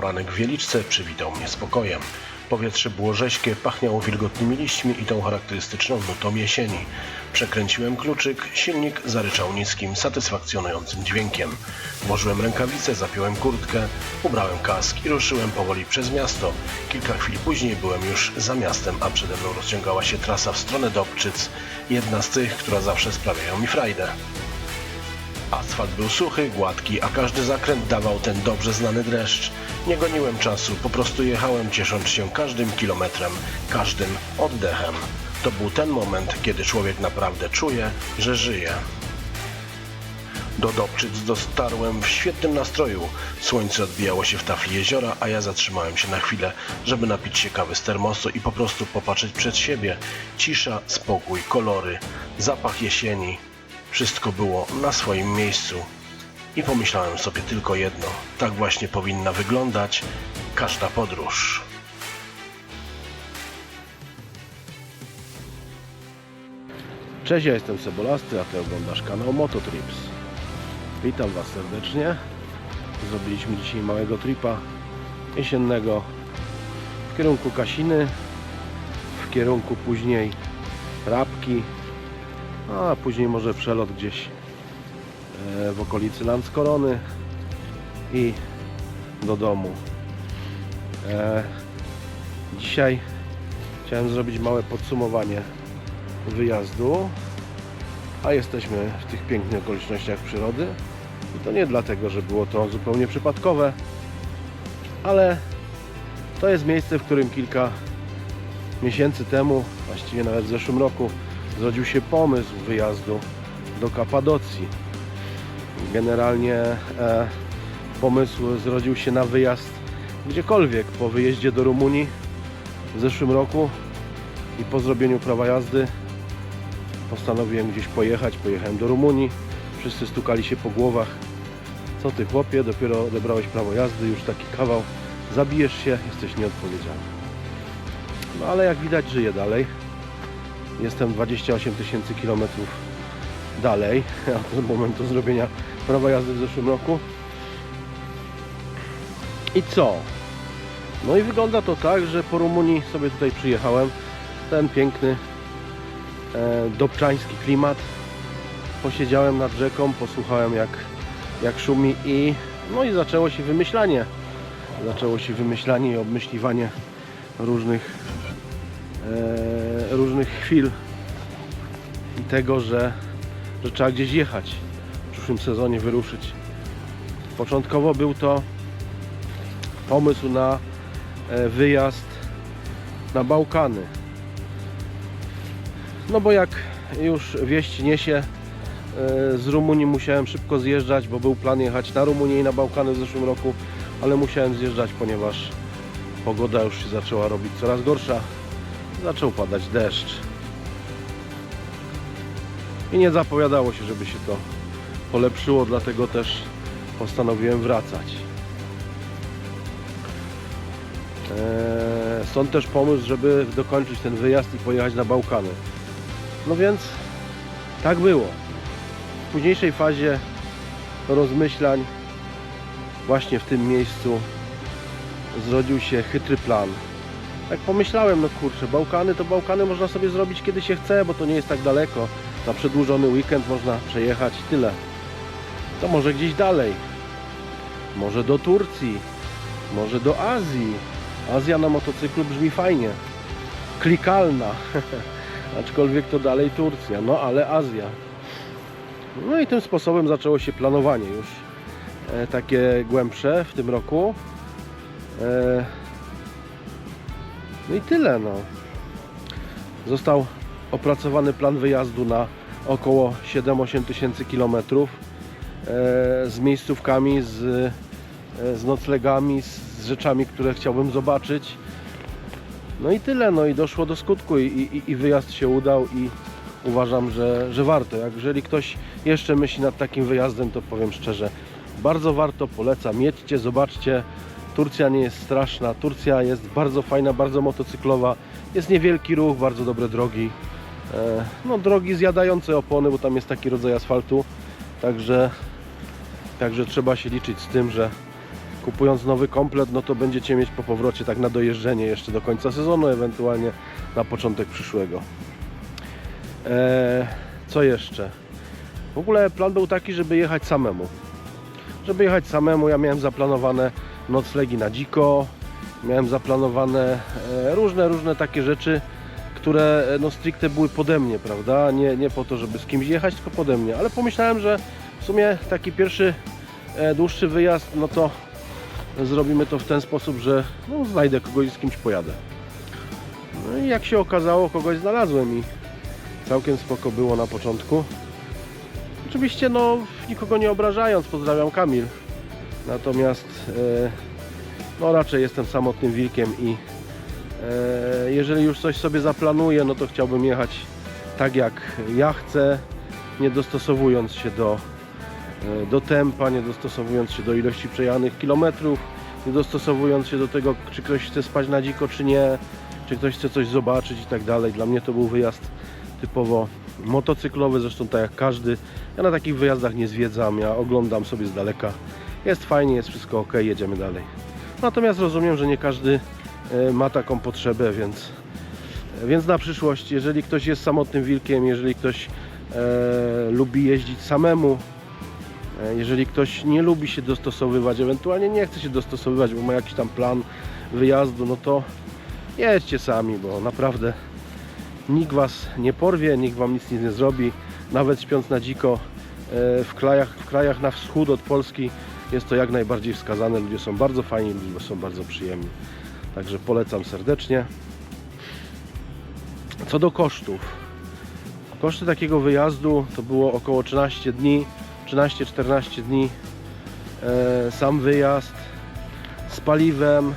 Poranek w Wieliczce przywitał mnie spokojem. Powietrze było rześkie, pachniało wilgotnymi liśćmi i tą charakterystyczną nutą jesieni. Przekręciłem kluczyk, silnik zaryczał niskim, satysfakcjonującym dźwiękiem. Włożyłem rękawice, zapiąłem kurtkę, ubrałem kask i ruszyłem powoli przez miasto. Kilka chwil później byłem już za miastem, a przede mną rozciągała się trasa w stronę Dobczyc, jedna z tych, która zawsze sprawiają mi frajdę. Asfalt był suchy, gładki, a każdy zakręt dawał ten dobrze znany dreszcz. Nie goniłem czasu, po prostu jechałem ciesząc się każdym kilometrem, każdym oddechem. To był ten moment, kiedy człowiek naprawdę czuje, że żyje. Do Dobczyc dotarłem w świetnym nastroju. Słońce odbijało się w tafli jeziora, a ja zatrzymałem się na chwilę, żeby napić się kawy z termosu i po prostu popatrzeć przed siebie. Cisza, spokój, kolory, zapach jesieni. Wszystko było na swoim miejscu. I pomyślałem sobie tylko jedno. Tak właśnie powinna wyglądać każda podróż. Cześć, ja jestem Sebolasty, a Ty oglądasz kanał Mototrips. Witam Was serdecznie. Zrobiliśmy dzisiaj małego tripa jesiennego w kierunku Kasiny, w kierunku później Rabki, a później może przelot gdzieś e, w okolicy Landskorony i do domu. E, Dzisiaj chciałem zrobić małe podsumowanie wyjazdu, a jesteśmy w tych pięknych okolicznościach przyrody. I to nie dlatego, że było to zupełnie przypadkowe, ale to jest miejsce, w którym kilka miesięcy temu, właściwie nawet w zeszłym roku, zrodził się pomysł wyjazdu do Kapadocji. Generalnie e, pomysł zrodził się na wyjazd gdziekolwiek po wyjeździe do Rumunii w zeszłym roku i po zrobieniu prawa jazdy postanowiłem gdzieś pojechać. Pojechałem do Rumunii. Wszyscy stukali się po głowach. Co ty chłopie, dopiero odebrałeś prawo jazdy, już taki kawał. Zabijesz się, jesteś nieodpowiedzialny. No ale jak widać żyję dalej. Jestem 28 tysięcy kilometrów dalej od momentu zrobienia prawa jazdy w zeszłym roku. I co? No i wygląda to tak, że po Rumunii sobie tutaj przyjechałem. Ten piękny e, dobczański klimat. Posiedziałem nad rzeką, posłuchałem jak, jak szumi i no i zaczęło się wymyślanie. Zaczęło się wymyślanie i obmyśliwanie różnych różnych chwil i tego, że, że trzeba gdzieś jechać w przyszłym sezonie wyruszyć. Początkowo był to pomysł na e, wyjazd na Bałkany. No bo jak już wieść niesie, e, z Rumunii musiałem szybko zjeżdżać, bo był plan jechać na Rumunię i na Bałkany w zeszłym roku, ale musiałem zjeżdżać, ponieważ pogoda już się zaczęła robić coraz gorsza. Zaczął padać deszcz. I nie zapowiadało się, żeby się to polepszyło, dlatego też postanowiłem wracać. Eee, Stąd też pomysł, żeby dokończyć ten wyjazd i pojechać na Bałkany. No więc tak było. W późniejszej fazie rozmyślań właśnie w tym miejscu zrodził się chytry plan. Tak pomyślałem, no kurczę, Bałkany to Bałkany można sobie zrobić kiedy się chce, bo to nie jest tak daleko. Na przedłużony weekend można przejechać tyle. To może gdzieś dalej. Może do Turcji. Może do Azji. Azja na motocyklu brzmi fajnie. Klikalna. Aczkolwiek to dalej Turcja. No ale Azja. No i tym sposobem zaczęło się planowanie już e, takie głębsze w tym roku. E, no i tyle no. Został opracowany plan wyjazdu na około 7-8 tysięcy kilometrów e, z miejscówkami, z, e, z noclegami, z rzeczami, które chciałbym zobaczyć. No i tyle, no i doszło do skutku i, i, i wyjazd się udał i uważam, że, że warto. Jak jeżeli ktoś jeszcze myśli nad takim wyjazdem, to powiem szczerze, bardzo warto, polecam, jedźcie, zobaczcie. Turcja nie jest straszna, Turcja jest bardzo fajna, bardzo motocyklowa, jest niewielki ruch, bardzo dobre drogi. E, No drogi zjadające opony, bo tam jest taki rodzaj asfaltu, także, także trzeba się liczyć z tym, że kupując nowy komplet, no to będziecie mieć po powrocie tak na dojeżdżenie jeszcze do końca sezonu, ewentualnie na początek przyszłego. Eee, co jeszcze? W ogóle plan był taki, żeby jechać samemu. Żeby jechać samemu, ja miałem zaplanowane noclegi na dziko, miałem zaplanowane e, różne, różne takie rzeczy, które e, no stricte były pode mnie, prawda? Nie, nie po to, żeby z kimś jechać, tylko pode mnie. Ale pomyślałem, że w sumie taki pierwszy e, dłuższy wyjazd, no to zrobimy to w ten sposób, że no, znajdę kogoś i z kimś pojadę. No i jak się okazało, kogoś znalazłem i całkiem spoko było na początku. Oczywiście no nikogo nie obrażając, pozdrawiam Kamil. Natomiast e, no raczej jestem samotnym wilkiem i e, jeżeli już coś sobie zaplanuję, no to chciałbym jechać tak jak ja chcę, nie dostosowując się do, e, do tempa, nie dostosowując się do ilości przejechanych kilometrów, nie dostosowując się do tego, czy ktoś chce spać na dziko, czy nie, czy ktoś chce coś zobaczyć i tak dalej. Dla mnie to był wyjazd typowo motocyklowy, zresztą tak jak każdy. Ja na takich wyjazdach nie zwiedzam, ja oglądam sobie z daleka. Jest fajnie, jest wszystko ok, jedziemy dalej. Natomiast rozumiem, że nie każdy e, ma taką potrzebę, więc, więc na przyszłość, jeżeli ktoś jest samotnym wilkiem, jeżeli ktoś e, lubi jeździć samemu, e, jeżeli ktoś nie lubi się dostosowywać, ewentualnie nie chce się dostosowywać, bo ma jakiś tam plan wyjazdu, no to jedźcie sami, bo naprawdę nikt was nie porwie, nikt wam nic nie zrobi. Nawet śpiąc na dziko e, w krajach, w krajach na wschód od Polski jest to jak najbardziej wskazane. Ludzie są bardzo fajni, ludzie są bardzo przyjemni. Także polecam serdecznie. Co do kosztów. Koszty takiego wyjazdu to było około 13 dni, 13-14 dni. E, sam wyjazd z paliwem,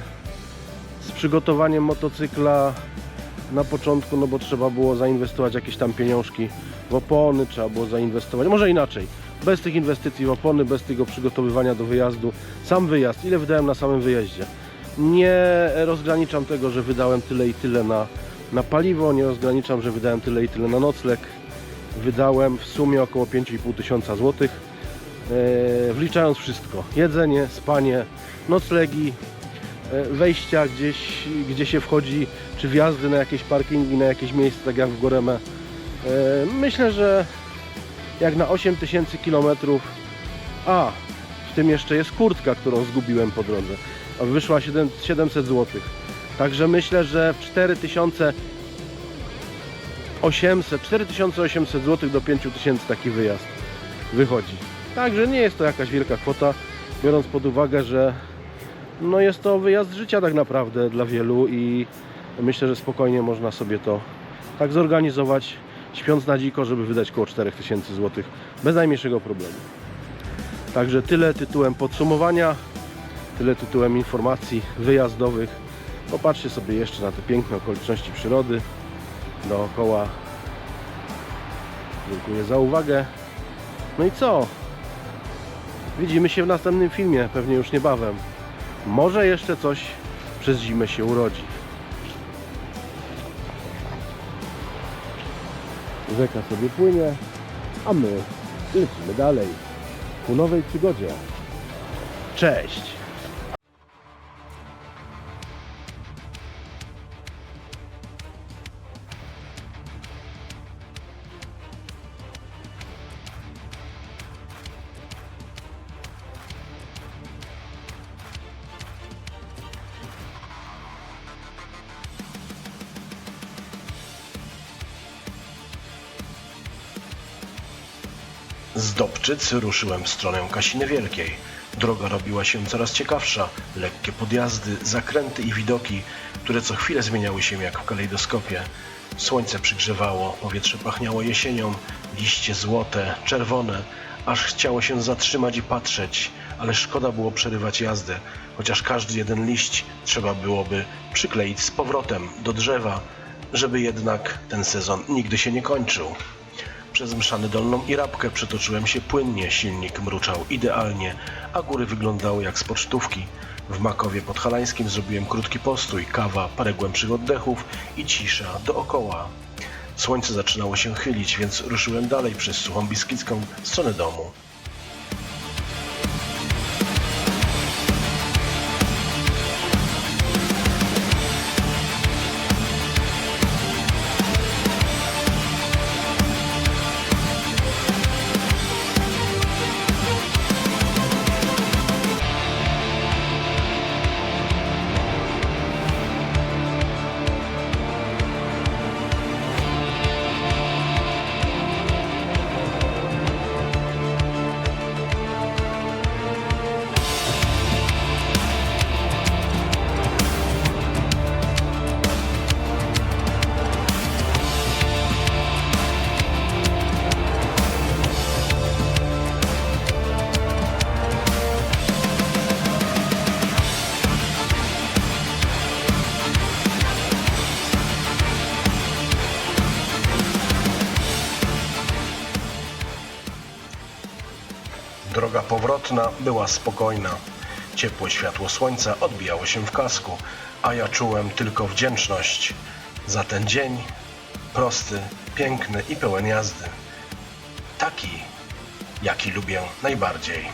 z przygotowaniem motocykla, na początku, no bo trzeba było zainwestować jakieś tam pieniążki w opony, trzeba było zainwestować, może inaczej, bez tych inwestycji w opony, bez tego przygotowywania do wyjazdu, sam wyjazd, ile wydałem na samym wyjeździe. Nie rozgraniczam tego, że wydałem tyle i tyle na, na paliwo, nie rozgraniczam, że wydałem tyle i tyle na nocleg. Wydałem w sumie około 5,5 tysiąca złotych, e, wliczając wszystko, jedzenie, spanie, noclegi, e, wejścia gdzieś, gdzie się wchodzi, czy wjazdy na jakieś parkingi, na jakieś miejsce, tak jak w Goremę. E, Myślę, że jak na 8000 km, a w tym jeszcze jest kurtka, którą zgubiłem po drodze, wyszła 7, 700 zł. Także myślę, że w 4800 4800 zł do 5000 taki wyjazd wychodzi. Także nie jest to jakaś wielka kwota, biorąc pod uwagę, że no jest to wyjazd życia tak naprawdę dla wielu i myślę, że spokojnie można sobie to tak zorganizować, śpiąc na dziko, żeby wydać około 4000 zł bez najmniejszego problemu. Także tyle tytułem podsumowania, tyle tytułem informacji wyjazdowych. Popatrzcie sobie jeszcze na te piękne okoliczności przyrody dookoła. Dziękuję za uwagę. No i co? Widzimy się w następnym filmie, pewnie już niebawem. Może jeszcze coś przez zimę się urodzi. Rzeka sobie płynie, a my lecimy dalej ku nowej przygodzie. Cześć! Z Dobczyc ruszyłem w stronę Kasiny Wielkiej. Droga robiła się coraz ciekawsza, lekkie podjazdy, zakręty i widoki, które co chwilę zmieniały się jak w kalejdoskopie. Słońce przygrzewało, powietrze pachniało jesienią, liście złote, czerwone, aż chciało się zatrzymać i patrzeć, ale szkoda było przerywać jazdę, chociaż każdy jeden liść trzeba byłoby przykleić z powrotem do drzewa, żeby jednak ten sezon nigdy się nie kończył. Przez mszany dolną i rabkę przetoczyłem się płynnie, silnik mruczał idealnie, a góry wyglądały jak z pocztówki. W Makowie Podhalańskim zrobiłem krótki postój, kawa, parę głębszych oddechów i cisza dookoła. Słońce zaczynało się chylić, więc ruszyłem dalej przez Suchą Biskicką w stronę domu. Droga powrotna była spokojna. Ciepłe światło słońca odbijało się w kasku, a ja czułem tylko wdzięczność za ten dzień prosty, piękny i pełen jazdy. Taki, jaki lubię najbardziej.